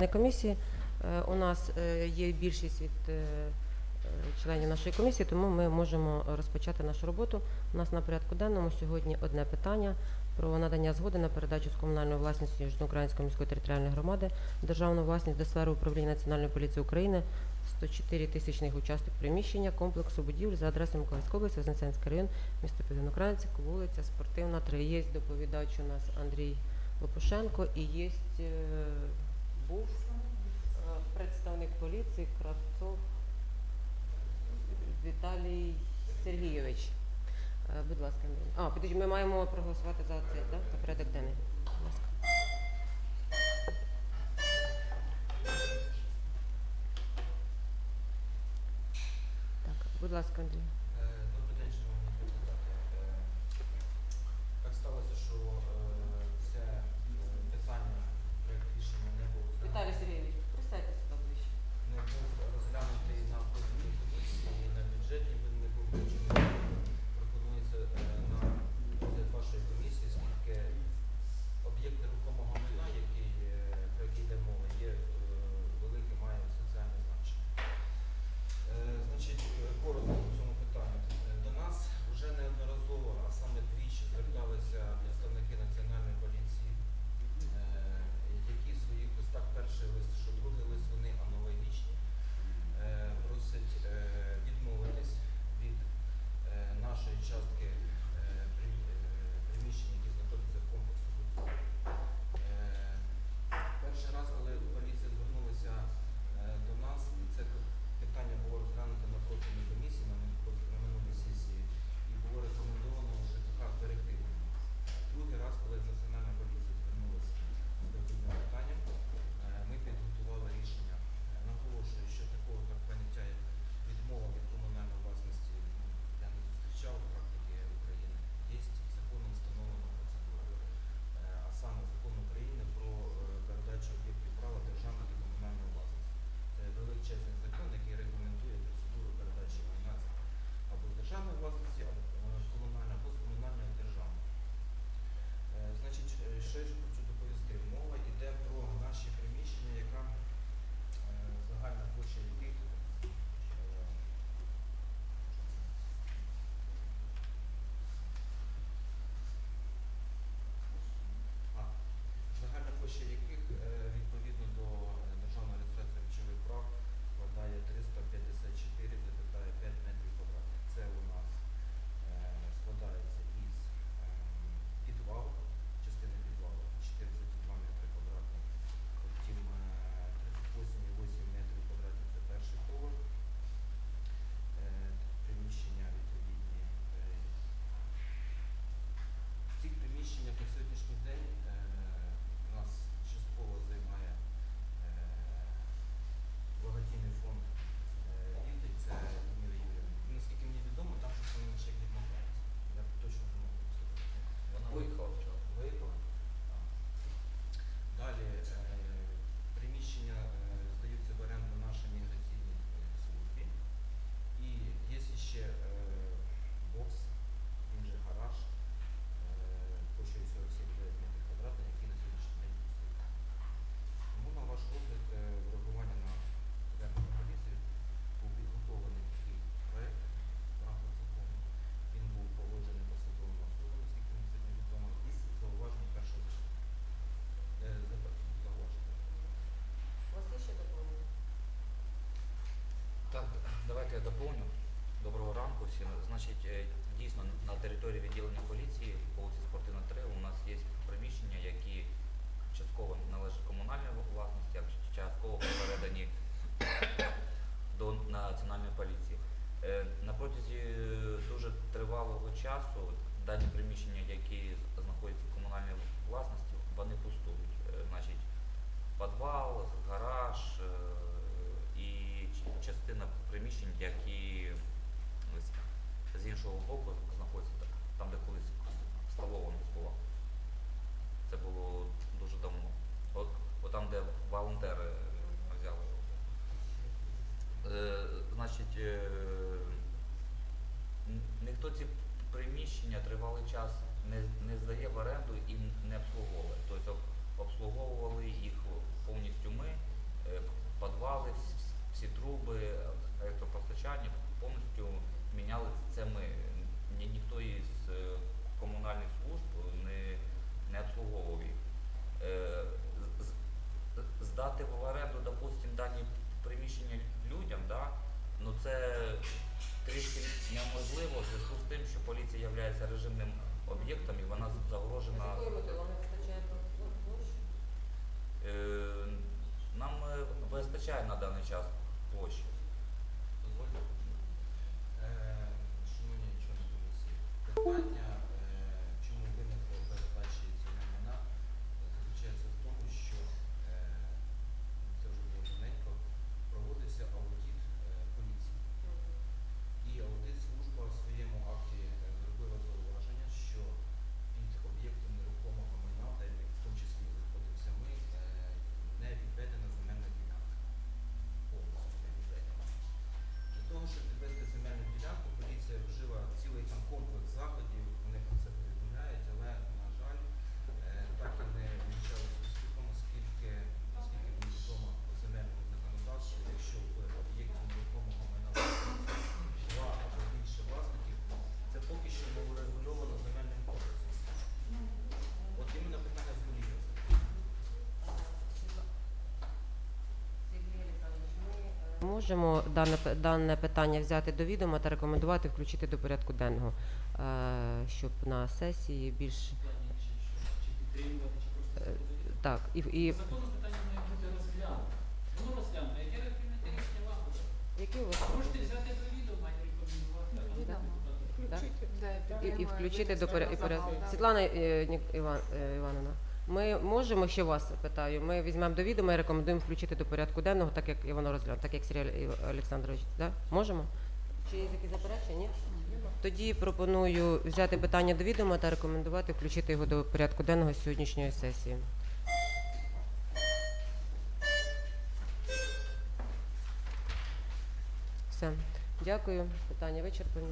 На комісії е, у нас е, є більшість від е, членів нашої комісії, тому ми можемо розпочати нашу роботу. У нас на порядку денному сьогодні одне питання про надання згоди на передачу з комунальної власності Южноукраїнської міської територіальної громади державну власність до сфери управління Національної поліції України 104 тисячних участок приміщення комплексу будівель за адресою Миколаївської області, Вознесенський район, місто Південноукраїнськ, вулиця Спортивна, 3. Є доповідач у нас Андрій Лопушенко і є був е, представник поліції Кравцов Віталій Сергійович. Е, будь ласка, а, підожди, ми маємо проголосувати за цей, так? За порядок денний. Будь ласка. Так, будь ласка, Андрій. Давайте я доповню. Доброго ранку всім. Значить, е, дійсно на території відділення поліції по вулиці Спортивна 3 у нас є приміщення, які частково належать комунальній власності, а частково передані до національної поліції. Е, на протязі е, дуже тривалого часу дані приміщення, які знаходяться в комунальній власності, вони пустують. Значить, підвал, гараж частина приміщень, які ну, з іншого боку знаходяться там, де колись столова не була. Це було дуже давно. От, от там, де волонтери е, взяли його. Е, значить, е, ніхто ці приміщення тривалий час не, не здає в оренду і не обслуговує. Тобто обслуговували їх повністю ми, е, підвали всі труби електропостачання повністю міняли це ми. Ні, ніхто із е, комунальних служб не не обслуговував їх. Е, здати в оренду, допустим, дані приміщення людям, да, ну це трішки неможливо в зв'язку з тим, що поліція є режимним об'єктом і вона загрожена. Е, нам вистачає на даний час. Можемо дане, п- дане питання взяти до відома та рекомендувати включити до порядку денного, е, щоб на сесії більш Чи підтримувати, чи просто так і, і закону питання має бути розглянуто. Воно розглянуто. Яке ви приймете рішення вам які у вас Можете взяти до відома і рекомендувати. депутати. і, включити до порядку. Світлана е, Нік- Іван, е, Івановна, ми можемо ще вас питаю. Ми візьмемо до відома і рекомендуємо включити до порядку денного, так як і воно розглянуто, так як Сергій Олександрович. Да? Можемо? Чи є які заперечення? Ні? Тоді пропоную взяти питання до відома та рекомендувати включити його до порядку денного сьогоднішньої сесії. Все. Дякую. Питання вичерпані.